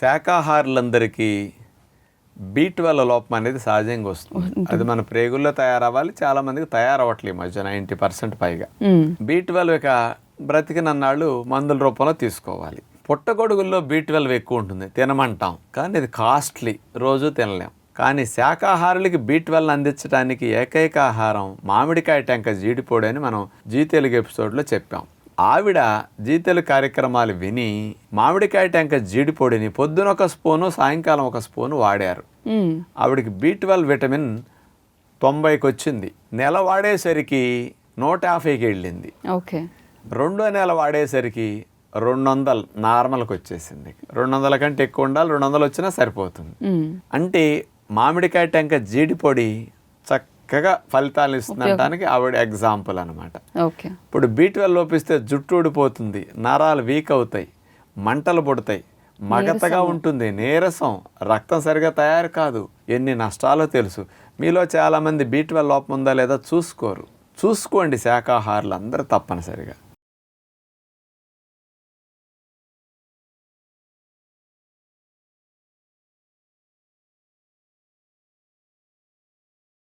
శాకాహారులందరికీ B twelve లోపం అనేది సహజంగా వస్తుంది. అది మన ప్రేగుల్లో తయారవ్వాలి చాలా మందికి తయారవ్వట్లేదు ఈ మధ్య నైంటీ పర్సెంట్ పైగా. మ్మ్. బీ ట్వెల్వ్ ఇక బ్రతికినన్నాళ్ళు మందుల రూపంలో తీసుకోవాలి. పుట్టగొడుగుల్లో బీ ట్వెల్వ్ ఎక్కువ ఉంటుంది. తినమంటాం. కానీ ఇది కాస్ట్లీ. రోజు తినలేం. కానీ శాకాహారులకి బీ ట్వెల్వ్ అందించడానికి ఏకైక ఆహారం మామిడికాయ టెంక జీడిపోడి అని మనం జీ తెలుగు ఎపిసోడ్లో చెప్పాం. ఆవిడ జీ తెలుగు కార్యక్రమాలు విని మామిడికాయ టెంక జీడిపొడిని పొద్దున ఒక స్పూను సాయంకాలం ఒక స్పూను వాడారు. ఆవిడకి బి ట్వెల్వ్ విటమిన్ తొంభైకి వచ్చింది నెల వాడేసరికి నూట యాభైకి వెళ్ళింది ఓకే. రెండో నెల వాడేసరికి రెండు వందలు నార్మల్కి వచ్చేసింది రెండు వందల కంటే ఎక్కువ ఉండాలి రెండు వందలు వచ్చినా సరిపోతుంది. అంటే మామిడికాయ టెంక జీడిపొడి చక్కగా ఫలితాలు ఇస్తుందనడానికి ఆవిడ ఎగ్జాంపుల్ అనమాట ఓకే. ఇప్పుడు బీ ట్వెల్వ్ లోపిస్తే జుట్టు ఊడిపోతుంది నరాలు వీక్ అవుతాయి మంటలు పుడతాయి మగతగా ఉంటుంది నీరసం. రక్తం సరిగా తయారు కాదు. ఎన్ని నష్టాలో తెలుసు. మీలో చాలామంది బీ ట్వెల్వ్ లోపం ఉందా లేదా చూసుకోరు. చూసుకోండి శాకాహారులు అందరూ తప్పనిసరిగా.